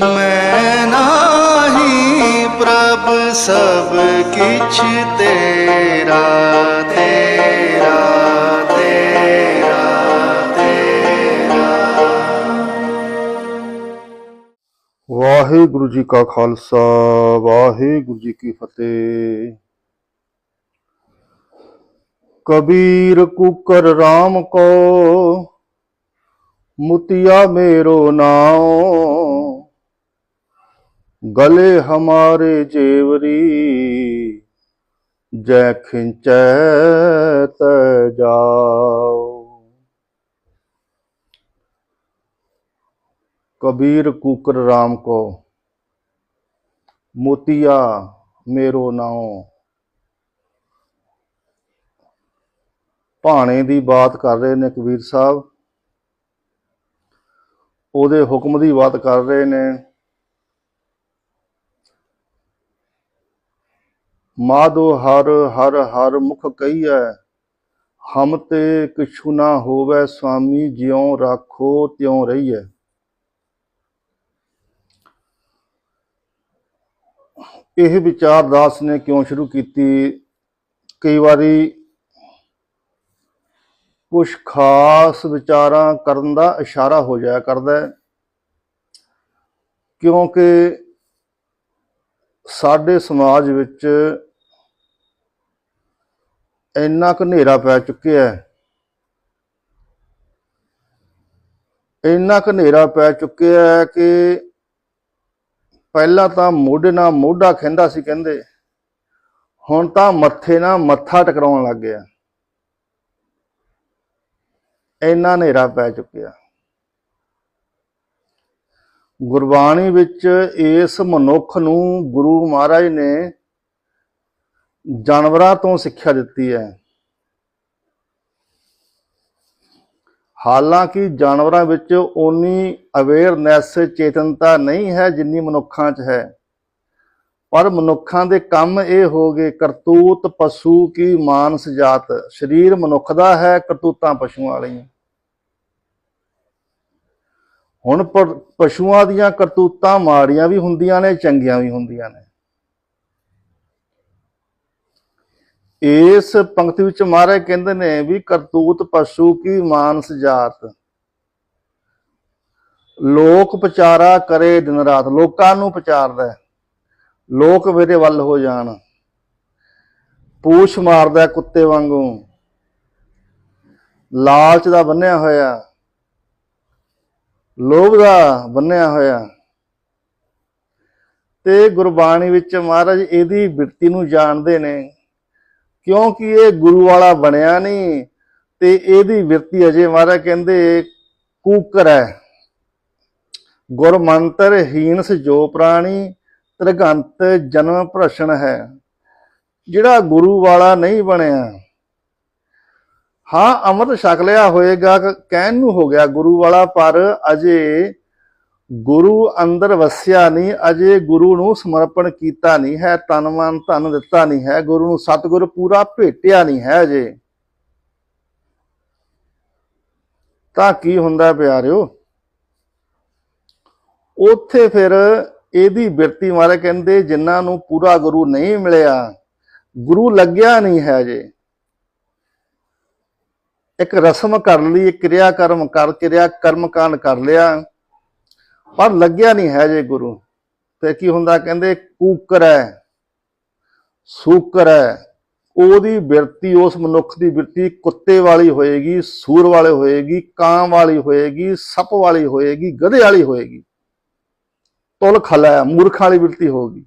ਮੈਂ ਨਾਹੀ ਪ੍ਰਭ ਸਭ ਕਿਛ ਤੇਰਾ ਤੇਰਾ ਤੇਰਾ ਤੇਰਾ ਵਾਹਿਗੁਰੂ ਜੀ ਕਾ ਖਾਲਸਾ ਵਾਹਿਗੁਰੂ ਜੀ ਕੀ ਫਤਿਹ ਕਬੀਰ ਕੁਕਰ RAM ਕੋ ਮੁਤਿਆ ਮੇਰੋ ਨਾਉ ਗਲੇ ਹਮਾਰੇ ਜੇਵਰੀ, ਜੈ ਖਿੰਚੈ ਤੈ ਜਾਓ ਕਬੀਰ ਕੂਕਰ RAM ਕੋ, ਮੋਤੀਆ ਮੇਰੋ ਨਾਉ। ਭਾਣੇ ਦੀ ਬਾਤ ਕਰ ਰਹੇ ਨੇ ਕਬੀਰ ਸਾਹਿਬ। ਉਹਦੇ ਹੁਕਮ ਦੀ ਬਾਤ ਕਰ ਰਹੇ ਨੇ। ਮਾਧੋ ਹਰ ਹਰ ਹਰ ਮੁਖ ਕਹੀਐ। ਹਮ ਤੇ ਕਿਛੂ ਨਾ ਹੋਵੇ ਸੁਆਮੀ ਜਿਉ ਰਾਖੋ ਤਿਉ ਰਹੀਐ। ਇਹ ਵਿਚਾਰ ਦਾਸ ਨੇ ਕਿਉਂ ਸ਼ੁਰੂ ਕੀਤੀ? ਕਈ ਵਾਰੀ ਕੁਝ ਖਾਸ ਵਿਚਾਰਾਂ ਕਰਨ ਦਾ ਇਸ਼ਾਰਾ ਹੋ ਜਾਇਆ ਕਰਦਾ ਹੈ। ਕਿਉਂਕਿ ਸਾਡੇ ਸਮਾਜ ਵਿੱਚ ਇੰਨਾ ਕੁ ਹਨੇਰਾ ਪੈ ਚੁੱਕਿਆ ਹੈ। ਇੰਨਾ ਕੁ ਹਨੇਰਾ ਪੈ ਚੁੱਕਿਆ ਹੈ ਕਿ ਪਹਿਲਾਂ ਤਾਂ ਮੋਢੇ ਨਾਲ ਮੋਢਾ ਖਿੰਦਾ ਸੀ ਕਹਿੰਦੇ, ਹੁਣ ਤਾਂ ਮੱਥੇ ਨਾਲ ਮੱਥਾ ਟਕਰਾਉਣ ਲੱਗ ਗਿਆ। ਇੰਨਾ ਹਨੇਰਾ ਪੈ ਚੁੱਕਿਆ। ਗੁਰਬਾਣੀ ਵਿੱਚ ਇਸ ਮਨੁੱਖ ਨੂੰ ਗੁਰੂ ਮਹਾਰਾਜ ਨੇ ਜਾਨਵਰਾਂ ਤੋਂ ਸਿੱਖਿਆ ਦਿੱਤੀ ਹੈ। ਹਾਲਾਂਕਿ ਜਾਨਵਰਾਂ ਵਿੱਚ ਓਨੀ ਅਵੇਅਰਨੈਸ ਚੇਤਨਤਾ ਨਹੀਂ ਹੈ ਜਿੰਨੀ ਮਨੁੱਖਾਂ 'ਚ ਹੈ। ਪਰ ਮਨੁੱਖਾਂ ਦੇ ਕੰਮ ਇਹ ਹੋ ਗਏ, ਕਰਤੂਤ ਪਸ਼ੂ ਕੀ ਮਾਨਸ ਜਾਤ। ਸਰੀਰ ਮਨੁੱਖ ਦਾ ਹੈ, ਕਰਤੂਤਾਂ ਪਸ਼ੂਆਂ ਵਾਲੀਆਂ। ਹੁਣ ਪਸ਼ੂਆਂ ਦੀਆਂ ਕਰਤੂਤਾਂ ਮਾੜੀਆਂ ਵੀ ਹੁੰਦੀਆਂ ਨੇ, ਚੰਗੀਆਂ ਵੀ ਹੁੰਦੀਆਂ ਨੇ। ਇਸ ਪੰਕਤੀ ਵਿੱਚ ਮਹਾਰਾਜ ਕਹਿੰਦੇ ਨੇ ਵੀ ਕਰਤੂਤ ਪਸ਼ੂ ਕੀ ਮਾਨਸ ਜਾਤ। ਲੋਕ ਪਚਾਰਾ ਕਰੇ ਦਿਨ ਰਾਤ, ਲੋਕਾਂ ਨੂੰ ਪਚਾਰਦਾ ਲੋਕ ਮੇਰੇ ਵੱਲ ਹੋ ਜਾਣ। ਪੂਛ ਮਾਰਦਾ ਕੁੱਤੇ ਵਾਂਗੂ। ਲਾਲਚ ਦਾ ਬੰਨਿਆ ਹੋਇਆ। ਲੋਭ ਦਾ ਬੰਨਿਆ ਹੋਇਆ। ਤੇ ਗੁਰਬਾਣੀ ਵਿੱਚ ਮਹਾਰਾਜ ਇਹਦੀ ਬਿਰਤੀ ਨੂੰ ਜਾਣਦੇ ਨੇ, ਕਿਉਂਕਿ ਇਹ ਗੁਰੂ ਵਾਲਾ ਬਣਿਆ ਨਹੀਂ, ਤੇ ਇਹਦੀ ਬਿਰਤੀ ਅਜੇ ਮਹਾਰਾਜ ਕਹਿੰਦੇ ਕੂਕਰ ਹੈ। ਗੁਰਮੰਤਰ ਹੀਨਸ ਜੋ ਪ੍ਰਾਣੀ, ਤ੍ਰਿਗੰਤ ਜਨਮ ਭ੍ਰਸ਼ਣ ਹੈ। ਜਿਹੜਾ ਗੁਰੂ ਵਾਲਾ ਨਹੀਂ ਬਣਿਆ ਹਾਂ, ਅੰਮ੍ਰਿਤ ਛਕ ਲਿਆ ਹੋਏਗਾ ਕਹਿਣ ਨੂੰ ਹੋ ਗਿਆ ਗੁਰੂ ਵਾਲਾ, ਪਰ ਅਜੇ ਗੁਰੂ ਅੰਦਰ ਵਸਿਆ ਨਹੀਂ, ਅਜੇ ਗੁਰੂ ਨੂੰ ਸਮਰਪਣ ਕੀਤਾ ਨਹੀਂ ਹੈ, ਤਨ ਮਨ ਧਨ ਦਿੱਤਾ ਨਹੀਂ ਹੈ, ਗੁਰੂ ਨੂੰ ਸਤਿਗੁਰ ਪੂਰਾ ਭੇਟਿਆ ਨਹੀਂ ਹੈ ਅਜੇ। ਤਾਂ ਕੀ ਹੁੰਦਾ ਪਿਆਰਿਓ? ਉੱਥੇ ਫਿਰ ਇਹਦੀ ਬਿਰਤੀ ਮਾਰੇ ਕਹਿੰਦੇ, ਜਿਨ੍ਹਾਂ ਨੂੰ ਪੂਰਾ ਗੁਰੂ ਨਹੀਂ ਮਿਲਿਆ, ਗੁਰੂ ਲੱਗਿਆ ਨਹੀਂ ਹੈ ਜੇ ਇੱਕ ਰਸਮ ਕਰ ਲਈ ਕਿਰਿਆ ਕਰਮ ਕਰ, ਕਿਰਿਆ ਕਰਮ ਕਾਂਡ ਕਰ ਲਿਆ। ਪਰ ਲੱਗਿਆ ਨਹੀਂ ਹੈ ਜੇ ਗੁਰੂ। ਤੇ ਕੀ ਹੁੰਦਾ ਕਹਿੰਦੇ, ਕੂਕਰ ਹੈ, ਸੂਕਰ ਹੈ। ਉਹਦੀ ਬਿਰਤੀ, ਉਸ ਮਨੁੱਖ ਦੀ ਬਿਰਤੀ ਕੁੱਤੇ ਵਾਲੀ ਹੋਏਗੀ, ਸੂਰ ਵਾਲੇ ਹੋਏਗੀ, ਕਾਂ ਵਾਲੀ ਹੋਏਗੀ, ਸੱਪ ਵਾਲੀ ਹੋਏਗੀ, ਗਧੇ ਵਾਲੀ ਹੋਏਗੀ। ਤੁਲ ਖਲਾ, ਮੂਰਖ ਵਾਲੀ ਬਿਰਤੀ ਹੋਗੀ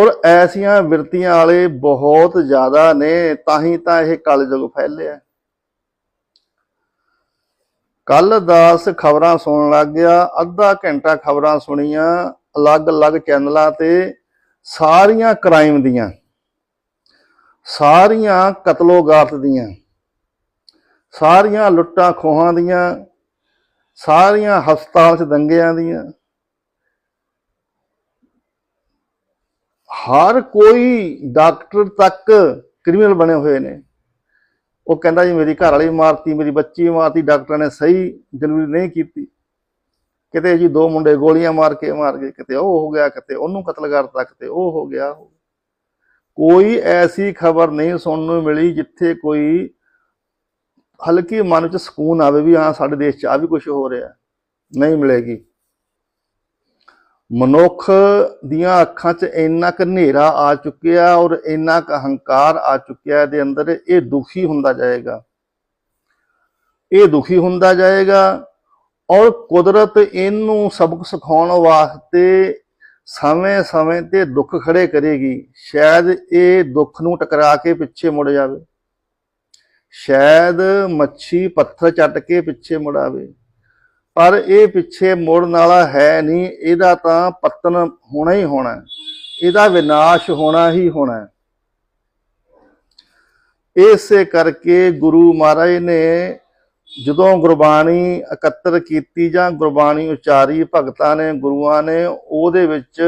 ਔਰ ਐਸੀਆਂ ਵਿਰਤੀਆਂ ਵਾਲੇ ਬਹੁਤ ਜ਼ਿਆਦਾ ਨੇ, ਤਾਂ ਹੀ ਤਾਂ ਇਹ ਕਲਯੁਗ ਫੈਲਿਆ ਕੱਲ ਦਾਸ ਖਬਰਾਂ ਸੁਣਨ ਲੱਗ ਗਿਆ, ਅੱਧਾ ਘੰਟਾ ਖਬਰਾਂ ਸੁਣੀਆਂ, ਅਲੱਗ-ਅਲੱਗ ਚੈਨਲਾਂ ਤੇ ਸਾਰੀਆਂ ਕ੍ਰਾਈਮ ਦੀਆਂ, ਸਾਰੀਆਂ ਕਤਲੋਗਾਰਤ ਦੀਆਂ, ਸਾਰੀਆਂ ਲੁੱਟਾਂ ਖੋਹਾਂ ਦੀਆਂ, ਸਾਰੀਆਂ ਹਸਪਤਾਲ 'ਚ ਦੰਗਿਆਂ ਦੀਆਂ ਹਰ ਕੋਈ ਡਾਕਟਰ ਤੱਕ ਕ੍ਰਿਮੀਨਲ ਬਣੇ ਹੋਏ ਨੇ। ਉਹ ਕਹਿੰਦਾ ਜੀ, ਮੇਰੀ ਘਰ ਵਾਲੀ ਮਾਰਤੀ, ਮੇਰੀ ਬੱਚੀ ਮਾਰਤੀ, ਡਾਕਟਰਾਂ ਨੇ ਸਹੀ ਡਿਲੀਵਰੀ ਨਹੀਂ ਕੀਤੀ। ਕਿਤੇ ਜੀ ਦੋ ਮੁੰਡੇ ਗੋਲੀਆਂ ਮਾਰ ਕੇ ਮਾਰ ਗਏ, ਕਿਤੇ ਉਹ ਹੋ ਗਿਆ, ਕਿਤੇ ਉਹਨੂੰ ਕਤਲ ਕਰਤਾ, ਕਿਤੇ ਉਹ ਹੋ ਗਿਆ। ਕੋਈ ਐਸੀ ਖਬਰ ਨਹੀਂ ਸੁਣਨ ਨੂੰ ਮਿਲੀ ਜਿੱਥੇ ਕੋਈ ਹਲਕੀ ਮਨ ਵਿੱਚ ਸਕੂਨ ਆਵੇ ਵੀ ਹਾਂ, ਸਾਡੇ ਦੇਸ਼ 'ਚ ਆ ਵੀ ਕੁਝ ਹੋ ਰਿਹਾ। ਨਹੀਂ ਮਿਲੇਗੀ। ਮਨੁੱਖ ਦੀਆਂ ਅੱਖਾਂ 'ਚ ਇੰਨਾ ਕੁ ਹਨੇਰਾ ਆ ਚੁੱਕਿਆ ਔਰ ਇੰਨਾ ਕੁ ਹੰਕਾਰ ਆ ਚੁੱਕਿਆ ਇਹਦੇ ਅੰਦਰ, ਇਹ ਦੁਖੀ ਹੁੰਦਾ ਜਾਏਗਾ। ਇਹ ਦੁਖੀ ਹੁੰਦਾ ਜਾਏਗਾ ਔਰ ਕੁਦਰਤ ਇਹਨੂੰ ਸਬਕ ਸਿਖਾਉਣ ਵਾਸਤੇ ਸਮੇਂ-ਸਮੇਂ ਤੇ ਦੁੱਖ ਖੜੇ ਕਰੇਗੀ। ਸ਼ਾਇਦ ਇਹ ਦੁੱਖ ਨੂੰ ਟਕਰਾ ਕੇ ਪਿੱਛੇ ਮੁੜ ਜਾਵੇ। ਸ਼ਾਇਦ ਮੱਛੀ ਪੱਥਰ ਚੱਟ ਕੇ ਪਿੱਛੇ ਮੁੜ ਆਵੇ। ਪਰ ਇਹ ਪਿੱਛੇ ਮੁੜਨ ਵਾਲਾ ਹੈ ਨਹੀਂ, ਇਹਦਾ ਤਾਂ ਪਤਨ ਹੋਣਾ ਹੀ ਹੋਣਾ ਇਹਦਾ ਵਿਨਾਸ਼ ਹੋਣਾ ਹੀ ਹੋਣਾ ਹੈ। ਇਸੇ ਕਰਕੇ ਗੁਰੂ ਮਹਾਰਾਜ ਨੇ ਜਦੋਂ ਗੁਰਬਾਣੀ ਇਕੱਤਰ ਕੀਤੀ ਜਾਂ ਗੁਰਬਾਣੀ ਉਚਾਰੀ, ਭਗਤਾਂ ਨੇ, ਗੁਰੂਆਂ ਨੇ, ਉਹਦੇ ਵਿੱਚ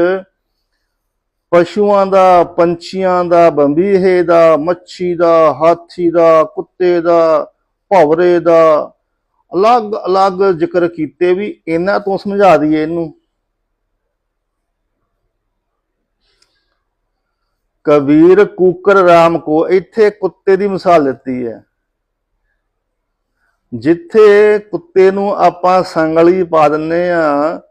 ਪਸ਼ੂਆਂ ਦਾ, ਪੰਛੀਆਂ ਦਾ, ਬੰਬੀਹੇ ਦਾ, ਮੱਛੀ ਦਾ, ਹਾਥੀ ਦਾ, ਕੁੱਤੇ ਦਾ ਭਵਰੇ ਦਾ ਅਲੱਗ-ਅਲੱਗ ਜ਼ਿਕਰ ਕੀਤੇ ਵੀ ਇਹਨਾਂ ਤੋਂ ਸਮਝਾ ਦਈਏ ਇਹਨੂੰ। ਕਬੀਰ ਕੂਕਰ ਰਾਮ ਕੋ ਇੱਥੇ ਕੁੱਤੇ ਦੀ ਮਿਸਾਲ ਦਿੱਤੀ ਹੈ। ਜਿੱਥੇ ਕੁੱਤੇ ਨੂੰ ਆਪਾਂ ਸੰਗਲੀ ਪਾ ਦਿੰਨੇ ਆ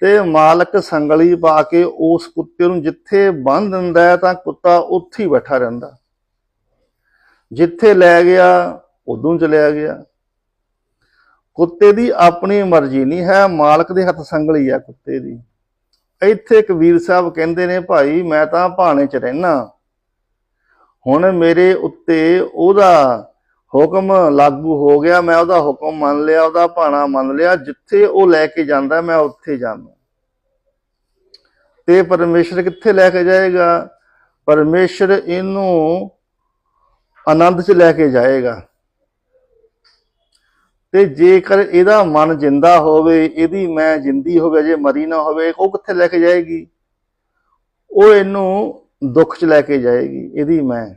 ਤੇ ਮਾਲਕ ਸੰਗਲੀ ਪਾ ਕੇ ਉਸ ਕੁੱਤੇ ਨੂੰ ਜਿੱਥੇ ਬੰਨ ਦਿੰਦਾ ਹੈ ਤਾਂ ਕੁੱਤਾ ਉੱਥੇ ਹੀ ਬੈਠਾ ਰਹਿੰਦਾ। ਜਿੱਥੇ ਲੈ ਗਿਆ, ਉਦੋਂ ਚਲਿਆ ਗਿਆ। ਕੁੱਤੇ ਦੀ ਆਪਣੀ ਮਰਜ਼ੀ ਨਹੀਂ, ਹੈ ਮਾਲਕ ਦੇ ਹੱਥ ਸੰਗਲੀ ਆ ਕੁੱਤੇ ਦੀ। ਇੱਥੇ ਕਬੀਰ ਸਾਹਿਬ ਕਹਿੰਦੇ ਨੇ, ਭਾਈ, ਮੈਂ ਤਾਂ ਭਾਣੇ 'ਚ ਰਹਿਣਾ ਹੁਣ ਮੇਰੇ ਉੱਤੇ ਉਹਦਾ ਹੁਕਮ ਲਾਗੂ ਹੋ ਗਿਆ, ਮੈਂ ਉਹਦਾ ਹੁਕਮ ਮੰਨ ਲਿਆ, ਉਹਦਾ ਭਾਣਾ ਮੰਨ ਲਿਆ, ਜਿੱਥੇ ਉਹ ਲੈ ਕੇ ਜਾਂਦਾ, ਮੈਂ ਉੱਥੇ ਜਾਣਾ ਤੇ ਪਰਮੇਸ਼ਰ ਕਿੱਥੇ ਲੈ ਕੇ ਜਾਏਗਾ? ਪਰਮੇਸ਼ਰ ਇਹਨੂੰ ਆਨੰਦ 'ਚ ਲੈ ਕੇ ਜਾਏਗਾ। ਤੇ ਜੇਕਰ ਇਹਦਾ ਮਨ ਜਿੰਦਾ ਹੋਵੇ, ਇਹਦੀ ਮੈਂ ਜਿੰਦੀ ਹੋਵੇ ਜੇ ਮਰੀ ਨਾ ਹੋਵੇ, ਉਹ ਕਿੱਥੇ ਲੈ ਕੇ ਜਾਏਗੀ? ਉਹ ਇਹਨੂੰ ਦੁੱਖ 'ਚ ਲੈ ਕੇ ਜਾਏਗੀ, ਇਹਦੀ ਮੈਂ।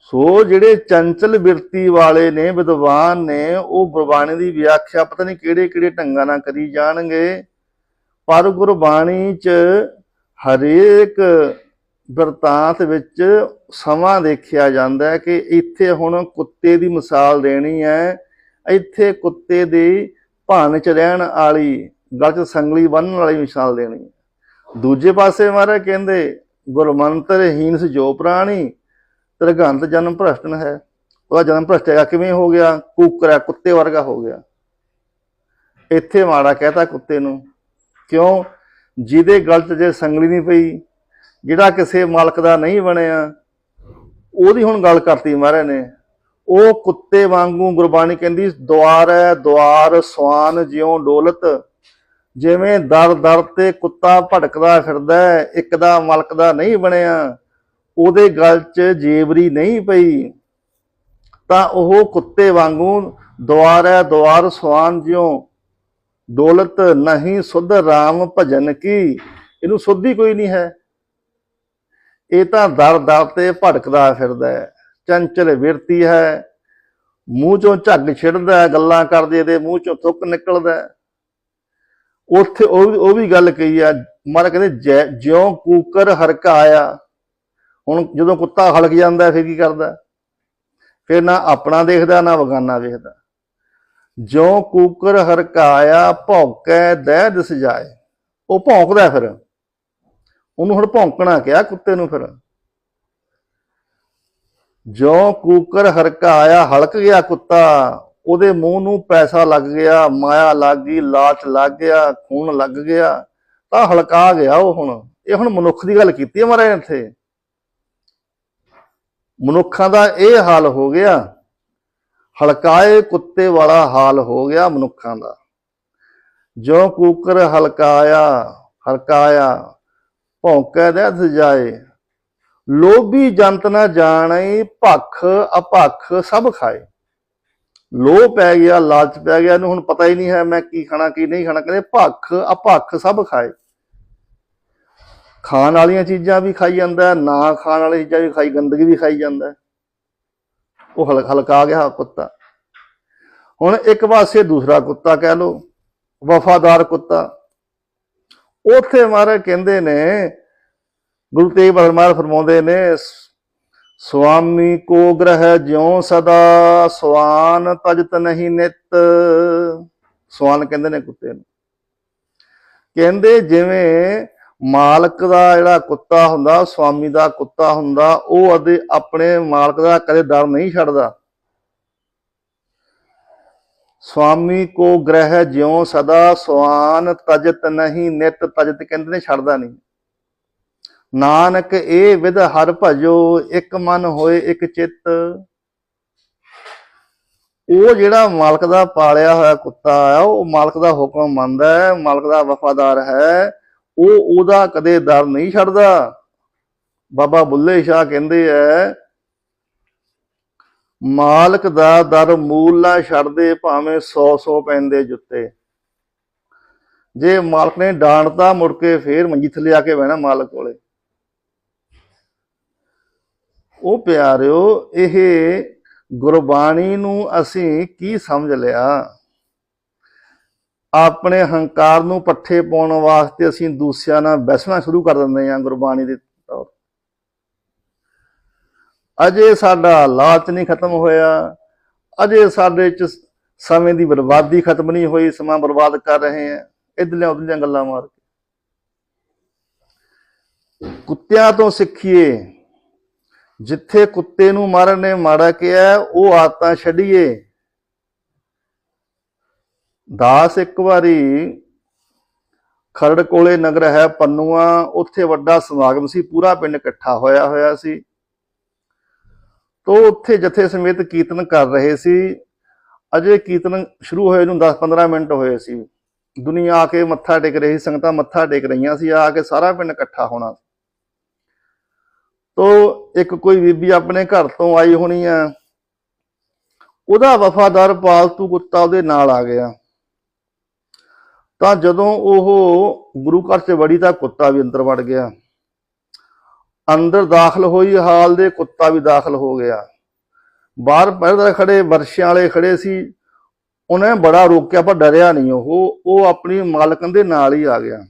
ਸੋ ਜਿਹੜੇ ਚੰਚਲ ਬਿਰਤੀ ਵਾਲੇ ਨੇ, ਵਿਦਵਾਨ ਨੇ, ਉਹ ਗੁਰਬਾਣੀ ਦੀ ਵਿਆਖਿਆ ਪਤਾ ਨਹੀਂ ਕਿਹੜੇ ਕਿਹੜੇ ਢੰਗਾਂ ਨਾਲ ਕਰੀ ਜਾਣਗੇ। ਪਰ ਗੁਰਬਾਣੀ 'ਚ ਹਰੇਕ ਬਿਰਤਾਂਤ ਵਿੱਚ ਸਮਾਂ ਦੇਖਿਆ ਜਾਂਦਾ ਹੈ ਕਿ ਇੱਥੇ ਹੁਣ ਕੁੱਤੇ ਦੀ ਮਿਸਾਲ ਦੇਣੀ ਹੈ। ਇੱਥੇ ਕੁੱਤੇ ਦੀ ਭਾਨ 'ਚ ਰਹਿਣ ਵਾਲੀ ਗਲਤ ਸੰਗਲੀ ਬੰਨ੍ਹਣ ਵਾਲੀ ਮਿਸਾਲ ਦੇਣੀ ਹੈ। ਦੂਜੇ ਪਾਸੇ ਮਹਾਰਾਜ ਕਹਿੰਦੇ, ਗੁਰਮੰਤਰ ਹੀਨਸ ਜੋ ਪ੍ਰਾਣੀ ਤ੍ਰਿਗੰਤ ਜਨਮ ਭ੍ਰਸ਼ਟਨ ਹੈ। ਉਹਦਾ ਜਨਮ ਭ੍ਰਸ਼ਟ ਹੈਗਾ ਕਿਵੇਂ ਹੋ ਗਿਆ? ਕੁੱਕਰਾ ਕੁੱਤੇ ਵਰਗਾ ਹੋ ਗਿਆ। ਇੱਥੇ ਮਾੜਾ ਕਹਿਤਾ ਕੁੱਤੇ ਨੂੰ। ਕਿਉਂ? ਜਿਹਦੇ ਗਲਤ ਜੇ ਸੰਗਲੀ ਨਹੀਂ ਪਈ ਜਿਹੜਾ ਕਿਸੇ ਮਾਲਕ ਦਾ ਨਹੀਂ ਬਣਿਆ, ਉਹਦੀ ਹੁਣ ਗੱਲ ਕਰਤੀ ਮਹਾਰਾਜ ਨੇ। ਉਹ ਕੁੱਤੇ ਵਾਂਗੂ ਗੁਰਬਾਣੀ ਕਹਿੰਦੀ, ਦੁਆਰ ਹੈ ਦੁਆਰ ਸਵਾਨ ਜਿਉ ਡੋਲਤ, ਜਿਵੇਂ ਦਰ ਦਰ ਤੇ ਕੁੱਤਾ ਭਟਕਦਾ ਫਿਰਦਾ ਇੱਕ ਦਾ ਮਾਲਕ ਦਾ ਨਹੀਂ ਬਣਿਆ, ਉਹਦੇ ਗਲ 'ਚ ਜੇਬਰੀ ਨਹੀਂ ਪਈ। ਤਾਂ ਉਹ ਕੁੱਤੇ ਵਾਂਗੂ, ਦੁਆਰ ਹੈ ਦੁਆਰ ਸਵਾਨ ਜਿਉ ਦੌਲਤ ਨਹੀਂ ਸੁਧ ਰਾਮ ਭਜਨ ਕੀ। ਇਹਨੂੰ ਸੁੱਧੀ ਕੋਈ ਨਹੀਂ ਹੈ। ਇਹ ਤਾਂ ਦਰ ਦਰ ਤੇ ਭਟਕਦਾ ਫਿਰਦਾ ਹੈ। ਚੰਚਲ ਵਿਰਤੀ ਹੈ। ਮੂੰਹ ਚੋਂ ਝੱਗ ਛਿੜਦਾ ਗੱਲਾਂ ਕਰਦੇ ਤੇ ਮੂੰਹ ਚੋਂ ਥੁੱਕ ਨਿਕਲਦਾ ਉੱਥੇ ਉਹ ਵੀ- ਗੱਲ ਕਹੀ ਆ ਮਾਰਾ ਕਹਿੰਦੇ ਜਿਉਂ ਕੂਕਰ ਹਰਕਾਇਆ ਹੁਣ ਜਦੋਂ ਕੁੱਤਾ ਹਲਕ ਜਾਂਦਾ ਫਿਰ ਕੀ ਕਰਦਾ? ਫਿਰ ਨਾ ਆਪਣਾ ਦੇਖਦਾ, ਨਾ ਵਗਾਨਾ ਵੇਖਦਾ। ਜਿਉਂ ਕੂਕਰ ਹਰਕਾਇਆ ਭੌਂਕੈ ਦਹਿ ਦਿਸ ਜਾਏ। ਉਹ ਭੌਂਕਦਾ ਫਿਰ। ਉਹਨੂੰ ਹੁਣ ਭੌਂਕਣਾ ਕਿਹਾ ਕੁੱਤੇ ਨੂੰ ਫਿਰ? ਜਿਉਂ ਕੂਕਰ ਹਰਕਾਇਆ ਹਲਕ ਗਿਆ ਕੁੱਤਾ। ਉਹਦੇ ਮੂੰਹ ਨੂੰ ਪੈਸਾ ਲੱਗ ਗਿਆ, ਮਾਇਆ ਲੱਗ ਗਈ ਲਾਚ ਲੱਗ ਗਿਆ, ਖੂਨ ਲੱਗ ਗਿਆ। ਤਾਂ ਹਲਕਾ ਗਿਆ ਉਹ ਹੁਣ। ਇਹ ਹੁਣ ਮਨੁੱਖ ਦੀ ਗੱਲ ਕੀਤੀ ਹੈ ਮਹਾਰਾਜ ਨੇ ਇੱਥੇ? ਮਨੁੱਖਾਂ ਦਾ ਇਹ ਹਾਲ ਹੋ ਗਿਆ। ਹਲਕਾਏ ਕੁੱਤੇ ਵਾਲਾ ਹਾਲ ਹੋ ਗਿਆ ਮਨੁੱਖਾਂ ਦਾ। ਜੋ ਕੂਕਰ ਹਲਕਾਇਆ ਹਲਕਾਇਆ ਭੌਂਕੈ ਦੇ ਸਜਾਏ ਲੋਭੀ ਜੰਤ ਨਾ ਜਾਣਈ ਭਖ ਅਭਖ ਸਭ ਖਾਏ। ਲੋਭ ਪੈ ਗਿਆ, ਲਾਲਚ ਪੈ ਗਿਆ, ਇਹਨੂੰ ਹੁਣ ਪਤਾ ਹੀ ਨਹੀਂ ਹੈ ਮੈਂ ਕੀ ਖਾਣਾ, ਕੀ ਨਹੀਂ ਖਾਣਾ, ਕਹਿੰਦੇ ਭਖ ਅਭਖ ਸਭ ਖਾਏ। ਖਾਣ ਵਾਲੀਆਂ ਚੀਜ਼ਾਂ ਵੀ ਖਾਈ ਜਾਂਦਾ, ਨਾ ਖਾਣ ਵਾਲੀਆਂ ਚੀਜ਼ਾਂ ਵੀ ਖਾਈ, ਗੰਦਗੀ ਵੀ ਖਾਈ ਜਾਂਦਾ। ਉਹ ਹਲਕ ਹਲਕਾ ਗਿਆ ਕੁੱਤਾ। ਹੁਣ ਇੱਕ ਪਾਸੇ ਦੂਸਰਾ ਕੁੱਤਾ ਕਹਿ ਲੋ ਵਫਾਦਾਰ ਕੁੱਤਾ। ਉਥੇ ਮਹਾਰਾਜ ਕਹਿੰਦੇ ਨੇ, ਗੁਰੂ ਤੇਗ ਬਹਾਦਰ ਮਹਾਰਾਜ ਫਰਮਾਉਂਦੇ ਨੇ ਸੁਆਮੀ ਕੋ ਗ੍ਰਹਿ ਜਿਉ ਸਦਾ, ਸਵਾਨ ਤਜਤ ਨਹੀਂ ਨਿਤ। ਸਵਾਨ ਕਹਿੰਦੇ ਨੇ ਕੁੱਤੇ ਨੂੰ। ਕਹਿੰਦੇ ਜਿਵੇਂ ਮਾਲਕ ਦਾ ਜਿਹੜਾ ਕੁੱਤਾ ਹੁੰਦਾ, ਸਵਾਮੀ ਦਾ ਕੁੱਤਾ ਹੁੰਦਾ, ਉਹ ਅਦੇ ਆਪਣੇ ਮਾਲਕ ਦਾ ਕਦੇ ਡਰ ਨਹੀਂ ਛੱਡਦਾ। ਸਵਾਮੀ ਕੋ ਗ੍ਰਹਿ ਜਿਉ ਸਦਾ ਸਵਾਨ ਤਜਤ ਨਹੀਂ, ਨਿਤ ਤਜਤ ਕਹਿੰਦੇ ਨੇ, ਛੱਡਦਾ ਨਹੀਂ। ਨਾਨਕ ਇਹ ਵਿਦ ਹਰ ਭਜੋ, ਇੱਕ ਮਨ ਹੋਏ ਇੱਕ ਚਿੱਤ। ਉਹ ਜਿਹੜਾ ਮਾਲਕ ਦਾ ਪਾਲਿਆ ਹੋਇਆ ਕੁੱਤਾ ਆ ਉਹ ਮਾਲਕ ਦਾ ਹੁਕਮ ਮੰਨਦਾ ਹੈ, ਮਾਲਕ ਦਾ ਵਫਾਦਾਰ ਹੈ, ਉਹ ਉਹਦਾ ਕਦੇ ਦਰ ਨਹੀਂ ਛੱਡਦਾ। ਬਾਬਾ ਬੁੱਲੇ ਸ਼ਾਹ ਕਹਿੰਦੇ ਐ ਮਾਲਕ ਦਾ ਦਰ ਮੂਲ ਨਾ ਛੱਡਦੇ, ਭਾਵੇਂ 100 100 ਪੈਂਦੇ ਜੁੱਤੇ। ਜੇ ਮਾਲਕ ਨੇ ਡਾਂਟਤਾ ਮੁੜ ਕੇ ਫੇਰ ਮੰਜੀ ਥੱਲੇ ਆ ਕੇ ਬਹਿਣਾ ਮਾਲਕ ਕੋਲੇ। ਉਹ ਪਿਆਰਿਓ, ਇਹ ਗੁਰਬਾਣੀ ਨੂੰ ਅਸੀਂ ਕੀ ਸਮਝ ਲਿਆ? ਆਪਣੇ ਹੰਕਾਰ ਨੂੰ ਪੱਠੇ ਪਾਉਣ ਵਾਸਤੇ ਅਸੀਂ ਦੂਸਿਆਂ ਨਾਲ ਬੈਸਣਾ ਸ਼ੁਰੂ ਕਰ ਦਿੰਦੇ ਹਾਂ ਗੁਰਬਾਣੀ ਦੇ ਤੌਰ ਅਜੇ ਸਾਡਾ ਲਾਲਚ ਨਹੀਂ ਖਤਮ ਹੋਇਆ। ਅਜੇ ਸਾਡੇ ਚ ਸਮੇਂ ਦੀ ਬਰਬਾਦੀ ਖਤਮ ਨਹੀਂ ਹੋਈ, ਸਮਾਂ ਬਰਬਾਦ ਕਰ ਰਹੇ ਹਾਂ। ਇਧਰਲੀਆਂ ਉਧਰਲੀਆਂ ਗੱਲਾਂ ਮਾਰ ਕੇ। ਕੁੱਤਿਆਂ ਤੋਂ ਸਿੱਖੀਏ। ਜਿੱਥੇ ਕੁੱਤੇ ਨੂੰ ਮਾਰਨ ਨੇ ਮਾੜਾ ਕਿਹਾ, ਉਹ ਆਦਤਾਂ ਛੱਡੀਏ। ਦਾਸ ਇੱਕ ਵਾਰੀ ਖਰੜ ਕੋਲੇ ਨਗਰ ਹੈ ਪੰਨੂਆ, ਉੱਥੇ ਵੱਡਾ ਸਮਾਗਮ ਸੀ, ਪੂਰਾ ਪਿੰਡ ਇਕੱਠਾ ਹੋਇਆ ਹੋਇਆ ਸੀ। ਤੋ ਉੱਥੇ ਜਥੇ ਸਮੇਤ ਕੀਰਤਨ ਕਰ ਰਹੇ ਸੀ। ਅਜੇ ਕੀਰਤਨ ਸ਼ੁਰੂ ਹੋਏ ਨੂੰ 10-15 ਮਿੰਟ ਹੋਏ ਸੀ। ਦੁਨੀਆ ਆ ਕੇ ਮੱਥਾ ਟੇਕ ਰਹੀ ਸੀ, ਸੰਗਤਾਂ ਮੱਥਾ ਟੇਕ ਰਹੀਆਂ ਸੀ ਆ ਕੇ ਸਾਰਾ ਪਿੰਡ ਇਕੱਠਾ ਹੋਣਾ ਤੋ ਇੱਕ ਕੋਈ ਬੀਬੀ ਆਪਣੇ ਘਰ ਤੋਂ ਆਈ ਹੋਣੀ ਆ। ਉਹਦਾ ਵਫਾਦਾਰ ਪਾਲਤੂ ਕੁੱਤਾ ਉਹਦੇ ਨਾਲ ਆ ਗਿਆ। ਤਾਂ ਜਦੋਂ ਉਹ ਗੁਰੂ ਘਰ 'ਚ ਵੜੀ ਤਾਂ ਕੁੱਤਾ ਵੀ ਅੰਦਰ ਵੜ ਗਿਆ। ਅੰਦਰ ਦਾਖਲ ਹੋਈ, ਹਾਲ ਦੇ ਕੁੱਤਾ ਵੀ ਦਾਖਲ ਹੋ ਗਿਆ। ਬਾਹਰ ਪਹਿਰੇ ਖੜੇ ਵਰਸ਼ਿਆਂ ਵਾਲੇ ਖੜੇ ਸੀ। ਉਹਨੇ ਬੜਾ ਰੋਕਿਆ, ਪਰ ਡਰਿਆ ਨਹੀਂ ਉਹ। ਉਹ ਆਪਣੀ ਮਾਲਕਨ ਦੇ ਨਾਲ ਹੀ ਆ ਗਿਆ।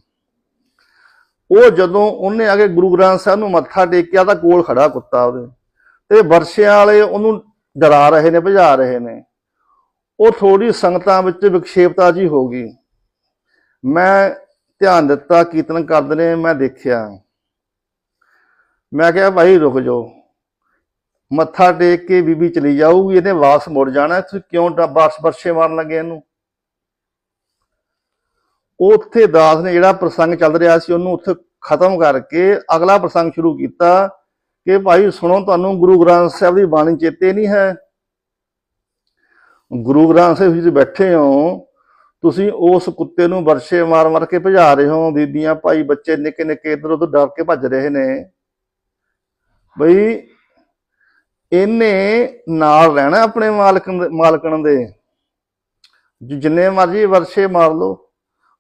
ਉਹ ਜਦੋਂ ਉਹਨੇ ਆ ਕੇ ਗੁਰੂ ਗ੍ਰੰਥ ਸਾਹਿਬ ਨੂੰ ਮੱਥਾ ਟੇਕਿਆ ਤਾਂ ਕੋਲ ਖੜਾ ਕੁੱਤਾ ਉਹਦੇ। ਤੇ ਵਰਸ਼ਿਆਂ ਵਾਲੇ ਉਹਨੂੰ ਡਰਾ ਰਹੇ ਨੇ, ਭਜਾ ਰਹੇ ਨੇ। ਉਹ ਥੋੜੀ ਸੰਗਤਾਂ ਵਿੱਚ ਵਿਖੇਪਤਾ ਜੀ ਹੋ ਗਈ। ਮੈਂ ਧਿਆਨ ਦਿੱਤਾ, ਕੀਰਤਨ ਕਰਦੇ ਨੇ, ਮੈਂ ਦੇਖਿਆ। ਮੈਂ ਕਿਹਾ ਭਾਈ ਰੁਕ ਜਾਓ। ਮੱਥਾ ਟੇਕ ਕੇ ਬੀਬੀ ਚਲੀ ਜਾਊਗੀ ਇਹਨੇ ਵਾਪਸ ਮੁੜ ਜਾਣਾ। ਤੁਸੀਂ ਕਿਉਂ ਡ- ਵਾਪਸ ਮਾਰਨ ਲੱਗੇ ਇਹਨੂੰ? ਉੱਥੇ ਦਾਸ ਨੇ ਜਿਹੜਾ ਪ੍ਰਸੰਗ ਚੱਲ ਰਿਹਾ ਸੀ, ਉਹਨੂੰ ਉੱਥੇ ਖਤਮ ਕਰਕੇ ਅਗਲਾ ਪ੍ਰਸੰਗ ਸ਼ੁਰੂ ਕੀਤਾ ਕਿ ਭਾਈ ਸੁਣੋ, ਤੁਹਾਨੂੰ ਗੁਰੂ ਗ੍ਰੰਥ ਸਾਹਿਬ ਦੀ ਬਾਣੀ ਚੇਤੇ ਨਹੀਂ ਹੈ। ਗੁਰੂ ਗ੍ਰੰਥ ਸਾਹਿਬ ਜੀ ਬੈਠੇ ਹੋ, ਤੁਸੀਂ ਉਸ ਕੁੱਤੇ ਨੂੰ ਵਰਸ਼ੇ ਮਾਰ ਮਾਰ ਕੇ ਭਜਾ ਰਹੇ ਹੋ। ਬੀਬੀਆਂ, ਭਾਈ ਬੱਚੇ ਨਿੱਕੇ ਨਿੱਕੇ ਇਧਰ ਉਧਰ ਡਰ ਕੇ ਭੱਜ ਰਹੇ ਨੇ। ਬਈ, ਇਹਨੇ ਨਾਲ ਰਹਿਣਾ ਆਪਣੇ ਮਾਲਕ ਮਾਲਕਣ ਦੇ। ਜਿੰਨੇ ਮਰਜ਼ੀ ਵਰਸ਼ੇ ਮਾਰ ਲਓ,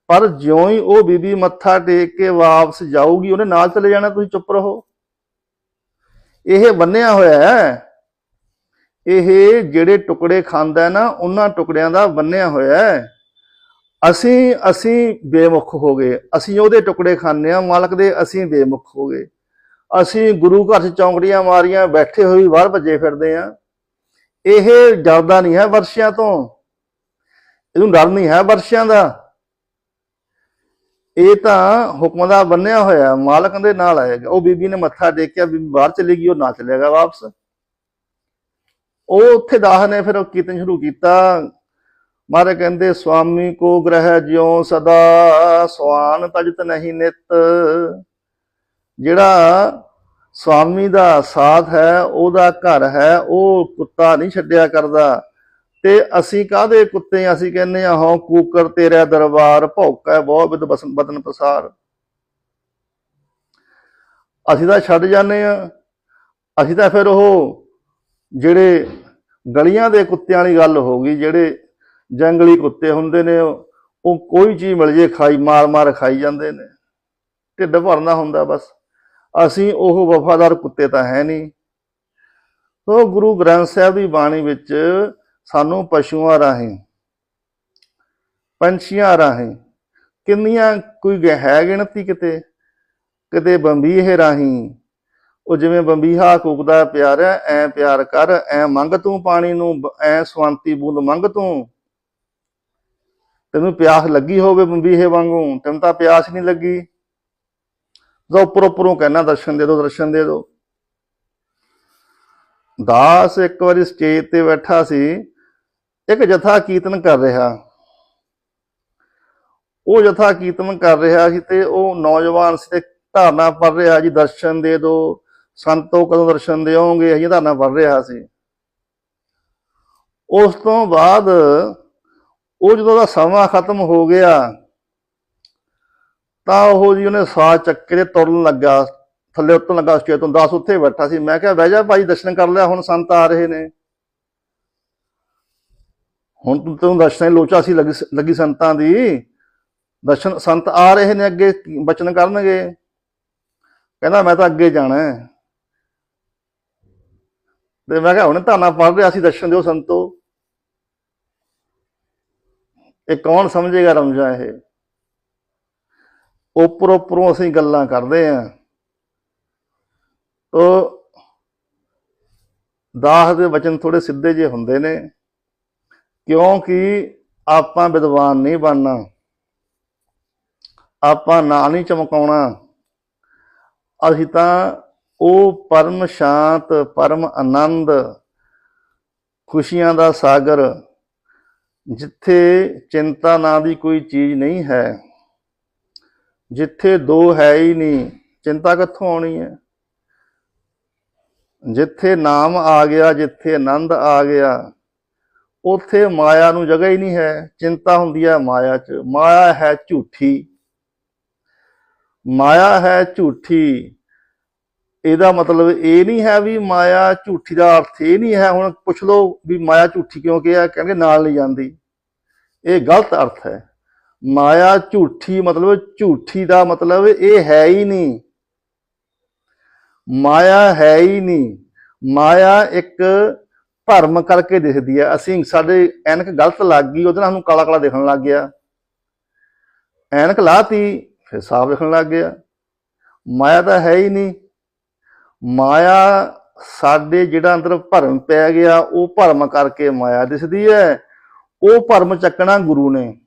ਪਰ ਜਿਉਂ ਹੀ ਉਹ ਬੀਬੀ ਮੱਥਾ ਟੇਕ ਕੇ ਵਾਪਸ ਜਾਊਗੀ, ਉਹਨੇ ਨਾਲ ਚਲੇ ਜਾਣਾ, ਤੁਸੀਂ ਚੁੱਪ ਰਹੋ। ਇਹ ਬੰਨਿਆ ਹੋਇਆ ਹੈ। ਇਹ ਜਿਹੜੇ ਟੁਕੜੇ ਖਾਂਦਾ ਨਾ, ਉਹਨਾਂ ਟੁਕੜਿਆਂ ਦਾ ਬੰਨਿਆ ਹੋਇਆ ਹੈ। ਅਸੀਂ ਅਸੀਂ ਬੇਮੁਖ ਹੋ ਗਏ। ਅਸੀਂ ਉਹਦੇ ਟੁਕੜੇ ਖਾਂਦੇ ਆ ਮਾਲਕ ਦੇ ਅਸੀਂ ਬੇਮੁਖ ਹੋ ਗਏ। ਅਸੀਂ ਗੁਰੂ ਘਰ 'ਚ ਚੌਂਕੜੀਆਂ ਮਾਰੀਆਂ, ਬੈਠੇ ਹੋਏ ਬਾਹਰ ਭੱਜੇ ਫਿਰਦੇ ਆ। ਇਹ ਡਰਦਾ ਨਹੀਂ ਹੈ ਵਰਸ਼ਿਆਂ ਤੋਂ। ਇਹਨੂੰ ਡਰ ਨਹੀਂ ਹੈ ਵਰਸ਼ਿਆਂ ਦਾ। ਇਹ ਤਾਂ ਹੁਕਮ ਦਾ ਬੰਨਿਆ ਹੋਇਆ, ਮਾਲਕ ਦੇ ਨਾਲ ਆਏਗਾ ਉਹ ਬੀਬੀ ਨੇ ਮੱਥਾ ਟੇਕਿਆ, ਬੀਬੀ ਬਾਹਰ ਚਲੀ ਗਈ, ਉਹ ਨਾ ਚਲੇਗਾ ਵਾਪਸ। ਉਹ ਉੱਥੇ ਦਾਹ ਨੇ, ਫਿਰ ਉਹ ਕੀਰਤਨ ਸ਼ੁਰੂ ਕੀਤਾ। ਮਾਰੇ ਕਹਿੰਦੇ ਸੁਆਮੀ ਕੋ ਗ੍ਰਹਿ ਜਿਉ ਸਦਾ, ਸਵਾਨ ਤਜਤ ਨਹੀਂ ਨਿਤ। ਜਿਹੜਾ ਸਵਾਮੀ ਦਾ ਸਾਥ ਹੈ, ਉਹਦਾ ਘਰ ਹੈ, ਉਹ ਕੁੱਤਾ ਨਹੀਂ ਛੱਡਿਆ ਕਰਦਾ। ਤੇ ਅਸੀਂ ਕਾਹਦੇ ਕੁੱਤੇ ਅਸੀਂ ਕਹਿੰਦੇ ਆ ਹਾਂ ਕੂਕਰ ਤੇਰਾ ਦਰਬਾਰ, ਭੌਕਾ ਬਹੁਤ ਵਿਦ ਬਸਨ ਬਦਨ ਪਸਾਰ। ਅਸੀਂ ਤਾਂ ਛੱਡ ਜਾਂਦੇ ਆ। ਅਸੀਂ ਤਾਂ ਫਿਰ ਉਹ ਜਿਹੜੇ ਗਲੀਆਂ ਦੇ ਕੁੱਤਿਆਂ ਵਾਲੀ ਗੱਲ ਹੋ ਗਈ, ਜਿਹੜੇ ਜੰਗਲੀ ਕੁੱਤੇ ਹੁੰਦੇ ਨੇ, ਉਹ ਉਹ ਕੋਈ ਚੀਜ਼ ਮਿਲ ਜੇ, ਖਾਈ ਮਾਰ ਮਾਰ ਖਾਈ ਜਾਂਦੇ ਨੇ। ਢਿੱਡ ਭਰਨਾ ਹੁੰਦਾ ਬਸ। ਅਸੀਂ ਉਹ ਵਫਾਦਾਰ ਕੁੱਤੇ ਤਾਂ ਹੈ ਨਹੀਂ। ਸੋ ਗੁਰੂ ਗ੍ਰੰਥ ਸਾਹਿਬ ਦੀ ਬਾਣੀ ਵਿੱਚ ਸਾਨੂੰ ਪਸ਼ੂਆਂ ਰਾਹੀਂ, ਪੰਛੀਆਂ ਰਾਹੀਂ ਕਿੰਨੀਆਂ ਕੋਈ ਹੈ ਗਿਣਤੀ ਕਿਤੇ? ਕਿਤੇ ਬੰਬੀਹੇ ਰਾਹੀਂ? ਉਹ ਜਿਵੇਂ ਬੰਬੀਹਾ ਕੁਕਦਾ ਪਿਆਰ ਹੈ, ਐ ਪਿਆਰ ਕਰ, ਐ ਮੰਗ ਤੂੰ ਪਾਣੀ ਨੂੰ, ਐ ਸਵੰਤੀ ਬੂੰਦ ਮੰਗ ਤੂੰ। ਤੈਨੂੰ ਪਿਆਸ ਲੱਗੀ ਹੋਵੇ ਬੰਬੀਹੇ ਵਾਂਗੂ, ਤੈਨੂੰ ਤਾਂ ਪਿਆਸ ਨਹੀਂ ਲੱਗੀ। ਜੋ ਉੱਪਰ ਉੱਪਰੋਂ ਕਹਿਣਾ, ਦਰਸ਼ਨ ਦੇ ਦਿਓ, ਦਰਸ਼ਨ ਦੇ ਦਿਓ। ਦਾਸ ਇੱਕ ਵਾਰੀ ਸਟੇਜ ਤੇ ਬੈਠਾ ਸੀ, ਇੱਕ ਜਥਾ ਕੀਰਤਨ ਕਰ ਰਿਹਾ। ਉਹ ਜਥਾ ਕੀਰਤਨ ਕਰ ਰਿਹਾ ਸੀ ਤੇ ਉਹ ਨੌਜਵਾਨ ਸੀ ਤੇ ਧਾਰਨਾ ਪੜ ਰਿਹਾ ਜੀ, ਦਰਸ਼ਨ ਦੇ ਦਿਓ। ਸੰਤੋ ਕਦੋਂ ਦਰਸ਼ਨ ਦਿਓਗੇ, ਇਹ ਧਾਰਨਾ ਪੜ ਰਿਹਾ ਸੀ। ਉਸ ਤੋਂ ਬਾਅਦ ਉਹ ਜਦੋਂ ਦਾ ਸਮਾਂ ਖਤਮ ਹੋ ਗਿਆ ਤਾਂ ਉਹ ਜੀ ਉਹਨੇ ਸਾਹ ਚੱਕੇ ਤੇ ਤੁਰਨ ਲੱਗਾ, ਥੱਲੇ ਉਤਰਨ ਲੱਗਾ ਸਟੇਜ ਤੋਂ, ਦਾਸ ਉੱਥੇ ਬੈਠਾ ਸੀ। ਮੈਂ ਕਿਹਾ, ਬਹਿ ਜਾ ਭਾਈ, ਦਰਸ਼ਨ ਕਰ ਲਿਆ, ਹੁਣ ਸੰਤ ਆ ਰਹੇ ਨੇ। ਹੁਣ ਤੂੰ ਤੈਨੂੰ ਦਰਸ਼ਨ ਲੋਚਾ ਸੀ ਲੱਗੀ ਲੱਗੀ ਸੰਤਾਂ ਦੀ। ਦਰਸ਼ਨ, ਸੰਤ ਆ ਰਹੇ ਨੇ ਅੱਗੇ, ਬਚਨ ਕਰਨਗੇ। ਕਹਿੰਦਾ, ਮੈਂ ਤਾਂ ਅੱਗੇ ਜਾਣਾ ਹੈ। ਤੇ ਮੈਂ ਕਿਹਾ, ਹੁਣ ਧਾਨਾ ਪੜ ਰਿਹਾ ਸੀ ਦਰਸ਼ਨ ਦਿਓ ਸੰਤੋ। ਇਹ ਕੌਣ ਸਮਝੇਗਾ ਰਮਜਾ ਇਹ? ਉੱਪਰ ਉੱਪਰੋਂ ਅਸੀਂ ਗੱਲਾਂ ਕਰਦੇ ਆਂ। ਤੋ ਦਾਸ ਦੇ ਵਚਨ ਥੋੜੇ ਸਿੱਧੇ ਜਿਹੇ ਹੁੰਦੇ ਨੇ, ਕਿਉਂਕਿ ਆਪਾਂ ਵਿਦਵਾਨ ਨਹੀਂ ਬਣਨਾ। ਆਪਾਂ ਨਾਂ ਨਹੀਂ ਚਮਕਾਉਣਾ। ਅਸੀਂ ਤਾਂ ਉਹ ਪਰਮ ਸ਼ਾਂਤ, ਪਰਮ ਆਨੰਦ, ਖੁਸ਼ੀਆਂ ਦਾ ਸਾਗਰ, ਜਿੱਥੇ ਚਿੰਤਾ ਨਾਂ ਦੀ ਕੋਈ ਚੀਜ਼ ਨਹੀਂ ਹੈ। ਜਿੱਥੇ ਦੋ ਹੈ ਹੀ ਨਹੀਂ, ਚਿੰਤਾ ਕਿੱਥੋਂ ਆਉਣੀ ਹੈ? ਜਿੱਥੇ ਨਾਮ ਆ ਗਿਆ, ਜਿੱਥੇ ਆਨੰਦ ਆ ਗਿਆ, ਉੱਥੇ ਮਾਇਆ ਨੂੰ ਜਗ੍ਹਾ ਹੀ ਨਹੀਂ ਹੈ। ਚਿੰਤਾ ਹੁੰਦੀ ਹੈ ਮਾਇਆ 'ਚ। ਮਾਇਆ ਹੈ ਝੂਠੀ। ਮਾਇਆ ਹੈ ਝੂਠੀ। ਇਹਦਾ ਮਤਲਬ ਇਹ ਨਹੀਂ ਹੈ ਵੀ ਮਾਇਆ ਝੂਠੀ ਦਾ ਅਰਥ ਇਹ ਨਹੀਂ ਹੈ। ਹੁਣ ਪੁੱਛ ਲਓ ਵੀ ਮਾਇਆ ਝੂਠੀ ਕਿਉਂ ਕਿਹਾ? ਕਹਿੰਦੇ ਨਾਲ ਨਹੀਂ ਜਾਂਦੀ। ਇਹ ਗਲਤ ਅਰਥ ਹੈ। ਮਾਇਆ ਝੂਠੀ ਮਤਲਬ, ਝੂਠੀ ਦਾ ਮਤਲਬ ਇਹ ਹੈ ਹੀ ਨਹੀਂ। ਮਾਇਆ ਹੈ ਹੀ ਨਹੀਂ। ਮਾਇਆ ਇੱਕ ਭਰਮ ਕਰਕੇ ਦਿਖਦੀ ਹੈ। ਅਸੀਂ ਸਾਡੇ ਐਨਕ ਗਲਤ ਲੱਗ ਗਈ, ਉਹਦੇ ਨਾਲ ਸਾਨੂੰ ਕਾਲਾ ਕਾਲਾ ਦਿਖਣ ਲੱਗ ਗਿਆ। ਐਨਕ ਲਾਤੀ, ਫਿਰ ਸਾਫ਼ ਦਿਖਣ ਲੱਗ ਗਿਆ। ਮਾਇਆ ਤਾਂ ਹੈ ਹੀ ਨਹੀਂ। ਮਾਇਆ ਸਾਡੇ ਜਿਹੜਾ ਅੰਦਰ ਭਰਮ ਪੈ ਗਿਆ, ਉਹ ਭਰਮ ਕਰਕੇ ਮਾਇਆ ਦਿਸਦੀ ਹੈ। ਉਹ ਭਰਮ ਚੱਕਣਾ ਗੁਰੂ ਨੇ।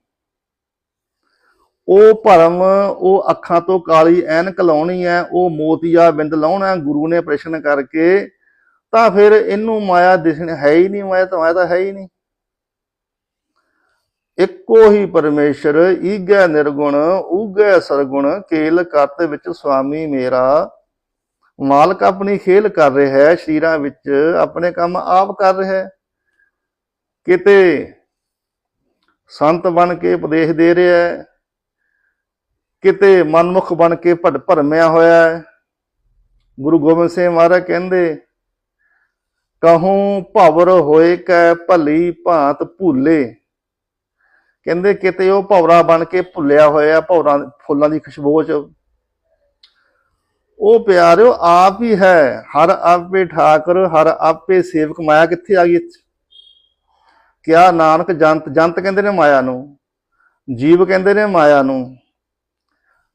ਉਹ ਭਰਮ, ਉਹ ਅੱਖਾਂ ਤੋਂ ਕਾਲੀ ਐਨਕ ਲਾਉਣੀ ਹੈ ਉਹ ਮੋਤੀਆ ਬਿੰਦ ਲਾਉਣਾ, ਗੁਰੂ ਨੇ ਪ੍ਰਸ਼ਨ ਕਰਕੇ, ਤਾਂ ਫਿਰ ਇਹਨੂੰ ਮਾਇਆ ਦਿਸਣ ਹੈ ਹੀ ਨਹੀਂ, ਮਾਇਆ ਤਾਂ ਮਾਇਆ ਤਾਂ ਹੈ ਹੀ ਨਹੀਂ। ਇੱਕੋ ਹੀ ਪਰਮੇਸ਼ਰ, ਈਗੈ ਨਿਰਗੁਣ, ਊਗੈ ਸਰਗੁਣ, ਕੇਲ ਕਰਤ ਵਿੱਚ ਸੁਆਮੀ ਮੇਰਾ। ਮਾਲਕ ਆਪਣੀ ਖੇਲ ਕਰ ਰਿਹਾ ਹੈ, ਸ਼ਰੀਰਾਂ ਵਿੱਚ ਆਪਣੇ ਕੰਮ ਆਪ ਕਰ ਰਿਹਾ ਹੈ। ਕਿਤੇ ਸੰਤ ਬਣ ਕੇ ਉਪਦੇਸ਼ ਦੇ ਰਿਹਾ ਹੈ ਕਿਤੇ ਮਨਮੁਖ ਬਣ ਕੇ ਭਟ ਭਰਮਿਆ ਹੋਇਆ ਹੈ। ਗੁਰੂ ਗੋਬਿੰਦ ਸਿੰਘ ਮਹਾਰਾਜ ਕਹਿੰਦੇ, ਕਹੂੰ ਭਵਰ ਹੋਏ ਕੈ ਭਲੀ ਭਾਂਤ ਭੂਲੇ। ਕਹਿੰਦੇ, ਕਿਤੇ ਉਹ ਭੌਰਾ ਬਣ ਕੇ ਭੁੱਲਿਆ ਹੋਇਆ ਭੌਰਾਂ ਫੁੱਲਾਂ ਦੀ ਖੁਸ਼ਬੂ ਚ। ਉਹ ਪਿਆਰਿਓ, ਆਪ ਹੀ ਹੈ। ਹਰ ਆਪੇ ਠਾਕਰ, ਹਰ ਆਪੇ ਸੇਵਕ। ਮਾਇਆ ਕਿੱਥੇ ਆ ਗਈ ਕਿਆ ਨਾਨਕ ਜੰਤ ਜੰਤ ਕਹਿੰਦੇ ਨੇ ਮਾਇਆ ਨੂੰ। ਜੀਵ ਕਹਿੰਦੇ ਨੇ ਮਾਇਆ ਨੂੰ।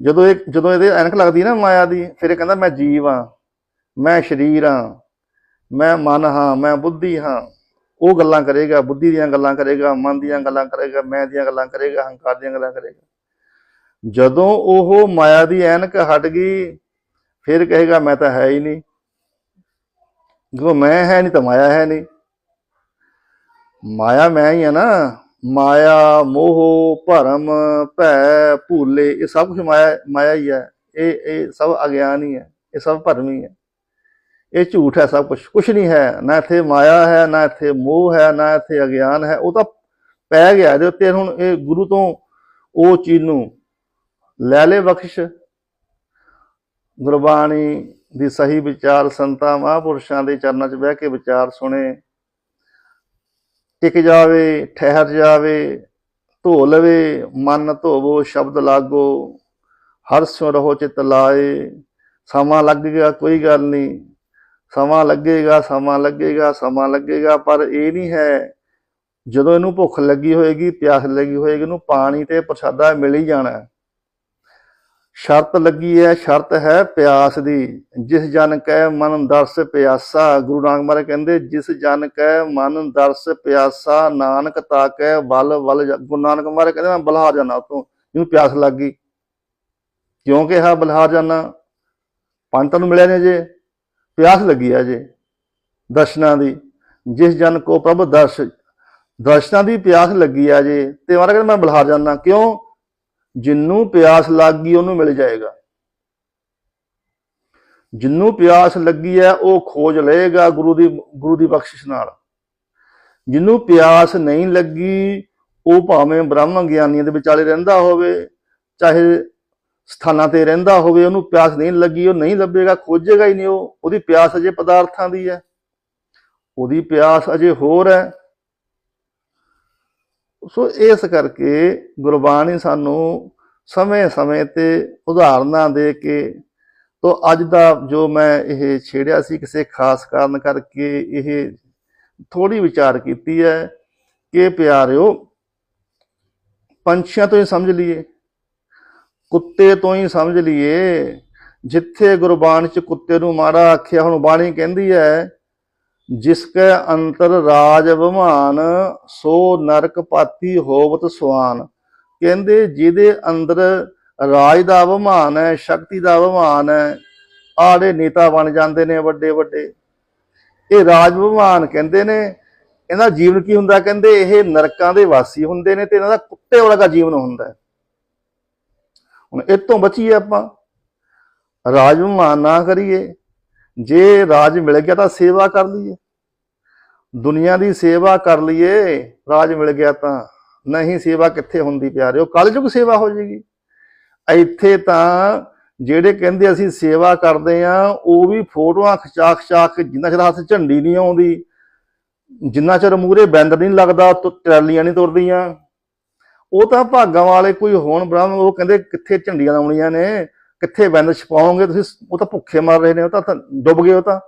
ਜਦੋਂ ਇਹ ਜਦੋਂ ਇਹਦੇ ਐਨਕ ਲੱਗਦੀ ਨਾ ਮਾਇਆ ਦੀ, ਫਿਰ ਇਹ ਕਹਿੰਦਾ ਮੈਂ ਜੀਵ ਹਾਂ, ਮੈਂ ਸਰੀਰ ਹਾਂ, ਮੈਂ ਮਨ ਹਾਂ, ਮੈਂ ਬੁੱਧੀ ਹਾਂ। ਉਹ ਗੱਲਾਂ ਕਰੇਗਾ, ਬੁੱਧੀ ਦੀਆਂ ਗੱਲਾਂ ਕਰੇਗਾ, ਮਨ ਦੀਆਂ ਗੱਲਾਂ ਕਰੇਗਾ, ਮੈਂ ਦੀਆਂ ਗੱਲਾਂ ਕਰੇਗਾ, ਹੰਕਾਰ ਦੀਆਂ ਗੱਲਾਂ ਕਰੇਗਾ। ਜਦੋਂ ਉਹ ਮਾਇਆ ਦੀ ਐਨਕ ਹਟ ਗਈ, ਫਿਰ ਕਹੇਗਾ, ਮੈਂ ਤਾਂ ਹੈ ਹੀ ਨਹੀਂ। ਜਦੋਂ ਮੈਂ ਹੈ ਨਹੀਂ ਤਾਂ ਮਾਇਆ ਹੈ ਨਹੀਂ। ਮਾਇਆ ਮੈਂ ਹੀ ਆ ਨਾ। ਮਾਇਆ, ਮੋਹ, ਭਰਮ, ਭੈ, ਭੂਲੇ, ਇਹ ਸਭ ਕੁਝ ਮਾਇਆ ਮਾਇਆ ਹੀ ਹੈ। ਇਹ ਇਹ ਸਭ ਅਗਿਆਨ ਹੀ ਹੈ। ਇਹ ਸਭ ਭਰਮ ਹੀ ਹੈ। ਇਹ ਝੂਠ ਹੈ ਸਭ ਕੁਝ ਕੁਝ ਨਹੀਂ ਹੈ। ਨਾ ਇੱਥੇ ਮਾਇਆ ਹੈ, ਨਾ ਇੱਥੇ ਮੋਹ ਹੈ, ਨਾ ਇੱਥੇ ਅਗਿਆਨ ਹੈ। ਉਹ ਤਾਂ ਪੈ ਗਿਆ ਇਹਦੇ ਉੱਤੇ। ਹੁਣ ਇਹ ਗੁਰੂ ਤੋਂ ਉਹ ਚੀਜ਼ ਨੂੰ ਲੈ ਲੈ ਬਖਸ਼। ਗੁਰਬਾਣੀ ਦੀ ਸਹੀ ਵਿਚਾਰ ਸੰਤਾਂ, ਮਹਾਂਪੁਰਸ਼ਾਂ ਦੇ ਚਰਨਾਂ 'ਚ ਬਹਿ ਕੇ ਵਿਚਾਰ ਸੁਣੇ। ਟਿਕ ਜਾਵੇ, ਠਹਿਰ ਜਾਵੇ, ਧੋ ਲਵੇ, ਮਨ ਧੋਵੋ, ਸ਼ਬਦ ਲਾਗੋ, ਹਰ ਸਿਉ ਰਹੋ ਚਿਤ ਲਾਏ। ਸਮਾਂ ਲੱਗੇਗਾ, ਕੋਈ ਗੱਲ ਨਹੀਂ। ਸਮਾਂ ਲੱਗੇਗਾ ਸਮਾਂ ਲੱਗੇਗਾ ਸਮਾਂ ਲੱਗੇਗਾ, ਪਰ ਇਹ ਨਹੀਂ ਹੈ, ਜਦੋਂ ਇਹਨੂੰ ਭੁੱਖ ਲੱਗੀ ਹੋਏਗੀ, ਪਿਆਸ ਲੱਗੀ ਹੋਏਗੀ, ਇਹਨੂੰ ਪਾਣੀ ਤੇ ਪ੍ਰਸ਼ਾਦਾ ਮਿਲ ਹੀ ਜਾਣਾ। ਸ਼ਰਤ ਲੱਗੀ ਹੈ, ਸ਼ਰਤ ਹੈ ਪਿਆਸ ਦੀ। ਜਿਸ ਜਨ ਕੈ ਮਨ ਦਰਸ ਪਿਆਸਾ, ਗੁਰੂ ਨਾਨਕ ਮਹਾਰਾਜ ਕਹਿੰਦੇ, ਜਿਸ ਜਨ ਕੈ ਮਨ ਦਰਸ ਪਿਆਸਾ, ਨਾਨਕ ਤਾਕੈ ਬਲ ਬਲ ਜ- ਗੁਰੂ ਨਾਨਕ ਮਹਾਰਾਜ ਕਹਿੰਦੇ, ਮੈਂ ਬਲਹਾਰ ਜਾਣਾ ਉਤੋਂ ਜਿਹਨੂੰ ਪਿਆਸ ਲੱਗ ਗਈ। ਕਿਉਂ ਕਿਹਾ ਬਲਹਾਰ ਜਾਣਾ ਪੰਥ ਨੂੰ ਮਿਲਿਆ ਨੇ ਜੇ ਪਿਆਸ ਲੱਗੀ ਹੈ ਜੇ ਦਰਸ਼ਨਾਂ ਦੀ। ਜਿਸ ਜਨ ਕੋ ਪ੍ਰਭ ਦਰਸ਼, ਦਰਸ਼ਨਾਂ ਦੀ ਪਿਆਸ ਲੱਗੀ ਆ ਜੇ ਤੇ ਮਹਾਰਾਜ ਕਹਿੰਦੇ, ਮੈਂ ਬਲਹਾਰ ਜਾਣਾ ਕਿਉਂ? ਜਿੰਨੂੰ ਪਿਆਸ ਲੱਗ ਗਈ ਉਹਨੂੰ ਮਿਲ ਜਾਏਗਾ। ਜਿੰਨੂੰ ਪਿਆਸ ਲੱਗੀ ਹੈ, ਉਹ ਖੋਜ ਲਏਗਾ ਗੁਰੂ ਦੀ ਗੁਰੂ ਦੀ ਬਖਸ਼ਿਸ਼ ਨਾਲ। ਜਿੰਨੂੰ ਪਿਆਸ ਨਹੀਂ ਲੱਗੀ, ਉਹ ਭਾਵੇਂ ਬ੍ਰਹਮ ਗਿਆਨੀਆਂ ਦੇ ਵਿਚਾਲੇ ਰਹਿੰਦਾ ਹੋਵੇ, ਚਾਹੇ ਸਥਾਨਾਂ ਤੇ ਰਹਿੰਦਾ ਹੋਵੇ, ਉਹਨੂੰ ਪਿਆਸ ਨਹੀਂ ਲੱਗੀ, ਉਹ ਨਹੀਂ ਲੱਭੇਗਾ, ਖੋਜੇਗਾ ਹੀ ਨਹੀਂ ਉਹ। ਉਹਦੀ ਪਿਆਸ ਅਜੇ ਪਦਾਰਥਾਂ ਦੀ ਹੈ। ਉਹਦੀ ਪਿਆਸ ਅਜੇ ਹੋਰ ਹੈ। ਸੋ ਇਸ ਕਰਕੇ ਗੁਰਬਾਣੀ ਸਾਨੂੰ ਸਮੇਂ-ਸਮੇਂ ਤੇ ਉਦਾਹਰਨਾਂ ਦੇ ਕੇ ਤੋ ਅੱਜ ਦਾ ਜੋ ਮੈਂ ਇਹ ਛੇੜਿਆ ਸੀ ਕਿਸੇ ਖਾਸ ਕਾਰਨ ਕਰਕੇ ਇਹ ਥੋੜੀ ਵਿਚਾਰ ਕੀਤੀ ਹੈ ਕਿ ਪਿਆਰਿਓ, ਪੰਛੀਆਂ ਤੋਂ ਹੀ ਸਮਝ ਲਈਏ, ਕੁੱਤੇ ਤੋਂ ਹੀ ਸਮਝ ਲਈਏ, ਜਿੱਥੇ ਗੁਰਬਾਣੀ ਚ ਕੁੱਤੇ ਨੂੰ ਮਾੜਾ ਆਖਿਆ ਹੁਣ ਬਾਣੀ ਕਹਿੰਦੀ ਹੈ ਜਿਸ ਕੈ ਅੰਤਰ ਰਾਜ ਵਿਮਾਨ, ਸੋ ਨਰਕ ਪਾਤੀ ਹੋਵਤ ਸੁਆਨ ਕਹਿੰਦੇ, ਜਿਹਦੇ ਅੰਦਰ ਰਾਜ ਦਾ ਵਿਮਾਨ ਹੈ, ਸ਼ਕਤੀ ਦਾ ਵਿਮਾਨ ਹੈ, ਆੜੇ ਨੇਤਾ ਬਣ ਜਾਂਦੇ ਨੇ ਵੱਡੇ ਵੱਡੇ। ਇਹ ਰਾਜ ਵਿਮਾਨ ਕਹਿੰਦੇ ਨੇ ਇਹਦਾ ਜੀਵਨ ਕੀ ਹੁੰਦਾ ਕਹਿੰਦੇ? ਇਹ ਨਰਕਾਂ ਦੇ ਵਾਸੀ ਹੁੰਦੇ ਨੇ ਤੇ ਇਹਨਾਂ ਦਾ ਕੁੱਤੇ ਵਰਗਾ ਜੀਵਨ ਹੁੰਦਾ ਹੈ। ਹੁਣ ਇਹ ਤੋਂ ਬਚੀਏ ਆਪਾਂ। ਰਾਜ ਵਿਮਾਨ ਨਾ ਕਰੀਏ ਜੇ ਰਾਜ ਮਿਲ ਗਿਆ ਤਾਂ ਸੇਵਾ ਕਰ ਲਈਏ। ਦੁਨੀਆ ਦੀ ਸੇਵਾ ਕਰ ਲਈਏ, ਰਾਜ ਮਿਲ ਗਿਆ ਤਾਂ। ਨਹੀਂ, ਸੇਵਾ ਕਿੱਥੇ ਹੁੰਦੀ ਪਿਆਰਿਓ? ਕਲਯੁਗ ਸੇਵਾ ਹੋ ਜਾਏਗੀ ਇੱਥੇ ਤਾਂ ਜਿਹੜੇ ਕਹਿੰਦੇ ਅਸੀਂ ਸੇਵਾ ਕਰਦੇ ਆ, ਉਹ ਵੀ ਫੋਟੋਆਂ ਖਿਚਾ ਖਿਚਾ ਜਿੰਨਾ ਚਿਰ ਹੱਥ ਝੰਡੀ ਨਹੀਂ ਆਉਂਦੀ, ਜਿੰਨਾ ਚਿਰ ਮੂਰੇ ਬੈਂਦਰ ਨਹੀਂ ਲੱਗਦਾ, ਤੋ ਟਰਾਲੀਆਂ ਨਹੀਂ ਤੁਰਦੀਆਂ। ਉਹ ਤਾਂ ਭਾਗਾਂ ਵਾਲੇ ਕੋਈ ਹੋਣ ਬ੍ਰਾਹਮਣ, ਉਹ ਕਹਿੰਦੇ ਕਿੱਥੇ ਝੰਡੀਆਂ ਲਾਉਣੀਆਂ ਨੇ? ਕਿੱਥੇ ਬੈਂਦਰ ਛਪਾਓਗੇ ਤੁਸੀਂ? ਉਹ ਤਾਂ ਭੁੱਖੇ ਮਰ ਰਹੇ ਨੇ, ਉਹ ਤਾਂ ਡੁੱਬ ਗਏ ਉਹ ਤਾਂ।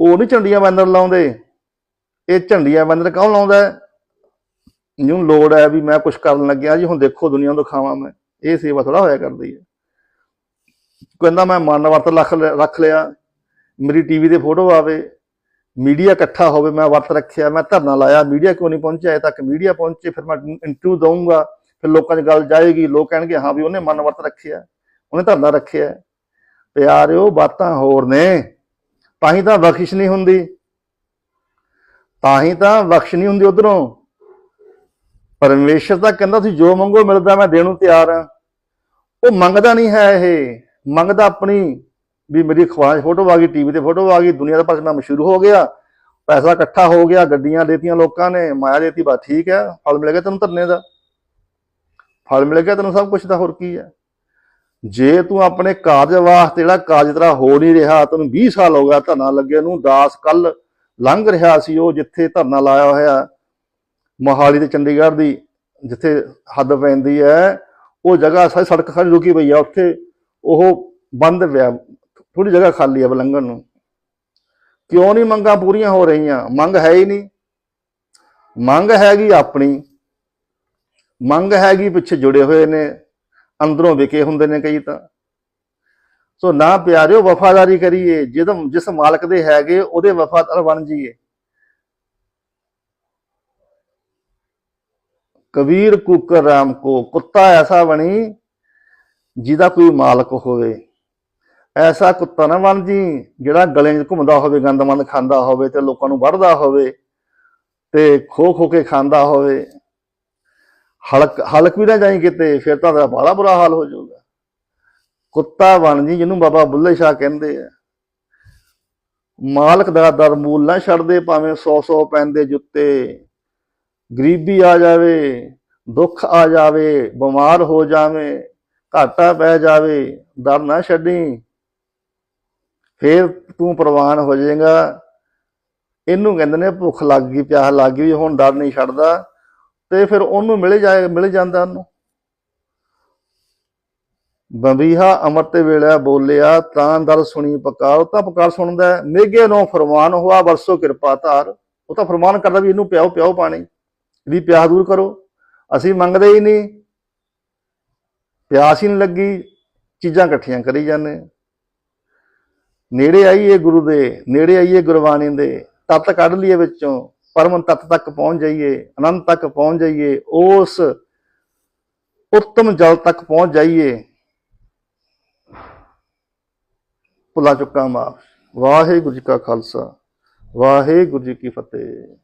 ਉਹ ਨਹੀਂ ਝੰਡੀਆਂ ਬੰਦਰ ਲਾਉਂਦੇ। ਇਹ ਝੰਡੀਆਂ ਬੰਦਰ ਕੌਣ ਲਾਉਂਦਾ ਹੈ? ਜਿਹਨੂੰ ਲੋੜ ਹੈ ਵੀ ਮੈਂ ਕੁਝ ਕਰਨ ਲੱਗਿਆ ਜੀ, ਹੁਣ ਦੇਖੋ ਦੁਨੀਆ ਨੂੰ ਦਿਖਾਵਾਂ ਮੈਂ। ਇਹ ਸੇਵਾ ਥੋੜਾ ਹੋਇਆ ਕਰਦੀ ਹੈ। ਕਹਿੰਦਾ ਮੈਂ ਮਨ ਵਰਤ ਰੱਖ ਲਿਆ- ਰੱਖ ਲਿਆ। ਮੇਰੀ ਟੀਵੀ ਤੇ ਫੋਟੋ ਆਵੇ। ਮੀਡੀਆ ਇਕੱਠਾ ਹੋਵੇ, ਮੈਂ ਵਰਤ ਰੱਖਿਆ। ਮੈਂ ਧਰਨਾ ਲਾਇਆ। ਮੀਡੀਆ ਕਿਉਂ ਨਹੀਂ ਪਹੁੰਚਿਆ? ਅਜੇ ਤੱਕ ਮੀਡੀਆ ਪਹੁੰਚੇ, ਫਿਰ ਮੈਂ ਇੰਟਰਵਿਊ ਦਊਂਗਾ। ਫਿਰ ਲੋਕਾਂ 'ਚ ਗੱਲ ਜਾਏਗੀ, ਲੋਕ ਕਹਿਣਗੇ, ਹਾਂ ਵੀ ਉਹਨੇ ਮਨ ਵਰਤ ਰੱਖਿਆ ਉਹਨੇ ਧਰਨਾ ਰੱਖਿਆ ਪਿਆਰਿਓ, ਬਾਤਾਂ ਹੋਰ ਨੇ, ਤਾਂ ਹੀ ਤਾਂ ਬਖਸ਼ਿਸ਼ ਨਹੀਂ ਹੁੰਦੀ। ਤਾਂ ਹੀ ਤਾਂ ਬਖਸ਼ ਨਹੀਂ ਹੁੰਦੀ ਉਧਰੋਂ। ਪਰਮੇਸ਼ਰ ਤਾਂ ਕਹਿੰਦਾ ਤੁਸੀਂ ਜੋ ਮੰਗੋ ਮਿਲਦਾ ਮੈਂ ਦੇਣ ਨੂੰ ਤਿਆਰ ਹਾਂ। ਉਹ ਮੰਗਦਾ ਨਹੀਂ ਹੈ ਇਹ। ਮੰਗਦਾ ਆਪਣੀ ਵੀ ਮੇਰੀ ਖਵਾਇਸ਼ ਫੋਟੋ ਆ ਗਈ, ਟੀਵੀ ਤੇ ਫੋਟੋ ਆ ਗਈ, ਦੁਨੀਆ ਦਾ ਪਾਸੇ ਮੈਂ ਮਸ਼ਹੂਰ ਹੋ ਗਿਆ, ਪੈਸਾ ਇਕੱਠਾ ਹੋ ਗਿਆ, ਗੱਡੀਆਂ ਦੇਤੀਆਂ ਲੋਕਾਂ ਨੇ, ਮਾਇਆ ਦੇਤੀ, ਬਸ ਠੀਕ ਹੈ, ਫਲ ਮਿਲ ਗਿਆ ਤੈਨੂੰ ਧਰਨੇ ਦਾ। ਫਲ ਮਿਲ ਗਿਆ ਤੈਨੂੰ ਸਭ ਕੁਝ ਤਾਂ ਹੋਰ ਕੀ ਹੈ? ਜੇ ਤੂੰ ਆਪਣੇ ਕਾਰਜ ਵਾਸਤੇ ਜਿਹੜਾ ਕਾਰਜ ਤੇਰਾ ਹੋ ਨਹੀਂ ਰਿਹਾ, ਤੈਨੂੰ 20 ਸਾਲ ਹੋ ਗਿਆ ਧਰਨਾ ਲੱਗੇ ਨੂੰ ਦਾਸ ਕੱਲ ਲੰਘ ਰਿਹਾ ਸੀ ਉਹ ਜਿੱਥੇ ਧਰਨਾ ਲਾਇਆ ਹੋਇਆ, ਮੋਹਾਲੀ ਤੇ ਚੰਡੀਗੜ੍ਹ ਦੀ, ਜਿੱਥੇ ਹੱਦ ਪੈਂਦੀ ਹੈ, ਉਹ ਜਗ੍ਹਾ ਸਾਰੀ ਸੜਕ ਸਾਰੀ ਰੁਕੀ ਪਈ ਆ, ਉੱਥੇ ਉਹ ਬੰਦ ਪਿਆ ਥੋੜੀ ਜਗ੍ਹਾ ਖਾਲੀ ਆ ਬਲੰਗਣ ਨੂੰ। ਕਿਉਂ ਨਹੀਂ ਮੰਗਾਂ ਪੂਰੀਆਂ ਹੋ ਰਹੀਆਂ? ਮੰਗ ਹੈ ਹੀ ਨਹੀਂ। ਮੰਗ ਹੈਗੀ ਆਪਣੀ। ਮੰਗ ਹੈਗੀ, ਪਿੱਛੇ ਜੁੜੇ ਹੋਏ ਨੇ, ਅੰਦਰੋਂ ਵਿਕੇ ਹੁੰਦੇ ਨੇ ਕਈ ਤਾਂ। ਸੋ ਨਾ ਪਿਆਰਿਓ, ਵਫਾਦਾਰੀ ਕਰੀਏ, ਜਿਹਦਾ ਜਿਸ ਮਾਲਕ ਦੇ ਹੈਗੇ, ਉਹਦੇ ਵਫਾਦਾਰ ਬਣ ਜਾਈਏ। ਕਬੀਰ ਕੁਕਰ ਰਾਮ ਕੋ, ਕੁੱਤਾ ਐਸਾ ਬਣੀ, ਜਿਹਦਾ ਕੋਈ ਮਾਲਕ ਹੋਵੇ। ਐਸਾ ਕੁੱਤਾ ਨਾ ਬਣ ਜੀ, ਜਿਹੜਾ ਗਲੇ 'ਚ ਘੁੰਮਦਾ ਹੋਵੇ ਗੰਦਮੰਦ ਖਾਂਦਾ ਹੋਵੇ ਤੇ ਲੋਕਾਂ ਨੂੰ ਵੜਦਾ ਹੋਵੇ ਤੇ ਖੋ ਖੋ ਕੇ ਖਾਂਦਾ ਹੋਵੇ। ਹਲਕ ਹਲਕ ਵੀ ਨਾ ਜਾਈ ਕਿਤੇ, ਫਿਰ ਤਾਂ ਬੜਾ ਬੁਰਾ ਹਾਲ ਹੋ ਜਾਊਗਾ। ਕੁੱਤਾ ਬਣ ਜੀ, ਜਿਹਨੂੰ ਬਾਬਾ ਬੁੱਲੇ ਸ਼ਾਹ ਕਹਿੰਦੇ ਆ। ਮਾਲਕ ਦਾ ਦਰ ਮੂਲ ਨਾ ਛੱਡਦੇ, ਭਾਵੇਂ 100 100 ਪੈਂਦੇ ਜੁੱਤੇ। ਗਰੀਬੀ ਆ ਜਾਵੇ, ਦੁੱਖ ਆ ਜਾਵੇ, ਬਿਮਾਰ ਹੋ ਜਾਵੇ, ਘਾਟਾ ਪੈ ਜਾਵੇ, ਦਰ ਨਾ ਛੱਡੀ। ਫੇਰ ਤੂੰ ਪ੍ਰਵਾਨ ਹੋ ਜਾਏਗਾ। ਇਹਨੂੰ ਕਹਿੰਦੇ ਨੇ ਭੁੱਖ ਲੱਗ ਗਈ, ਪਿਆਸ ਲੱਗ ਗਈ, ਹੁਣ ਡਰ ਨਹੀਂ ਛੱਡਦਾ। ਤੇ ਫਿਰ ਉਹਨੂੰ ਮਿਲ ਜਾਏ, ਮਿਲ ਜਾਂਦਾ ਉਹਨੂੰ। ਬੰਬੀਹਾ ਅਮਰਤ ਵੇਲੇ ਬੋਲਿਆ, ਤਾਂ ਦਰ ਸੁਣੀ ਪੁਕਾਰ, ਉਹ ਤਾਂ ਪੁਕਾਰ ਸੁਣਦਾ ਹੈ। ਮੇਘੇ ਨੂੰ ਫਰਮਾਨ ਹੋਆ, ਵਰਸੋ ਕਿਰਪਾ ਧਾਰ। ਉਹ ਤਾਂ ਫਰਮਾਨ ਕਰਦਾ ਵੀ ਇਹਨੂੰ ਪਿਆਓ ਪਿਆਓ ਪਾਣੀ। ਇਹਦੀ ਪਿਆਸ ਦੂਰ ਕਰੋ। ਅਸੀਂ ਮੰਗਦੇ ਹੀ ਨਹੀਂ। ਪਿਆਸ ਹੀ ਨਹੀਂ ਲੱਗੀ। ਚੀਜ਼ਾਂ ਇਕੱਠੀਆਂ ਕਰੀ ਜਾਂਦੇ। ਨੇੜੇ ਆਈਏ ਗੁਰੂ ਦੇ, ਨੇੜੇ ਆਈਏ ਗੁਰਬਾਣੀ ਦੇ। ਤਤ ਕੱਢ ਲਈਏ ਵਿੱਚੋਂ। ਪਰਮ ਤਤ ਤੱਕ ਪਹੁੰਚ ਜਾਈਏ, ਅਨੰਤ ਤੱਕ ਪਹੁੰਚ ਜਾਈਏ, ਉਸ ਉੱਤਮ ਜਲ ਤੱਕ ਪਹੁੰਚ ਜਾਈਏ। ਭੁਲਾ ਚੁੱਕਾ ਮਾਫ। ਵਾਹਿਗੁਰੂ ਜੀ ਕਾ ਖਾਲਸਾ, ਵਾਹਿਗੁਰੂ ਜੀ ਕੀ ਫਤਿਹ।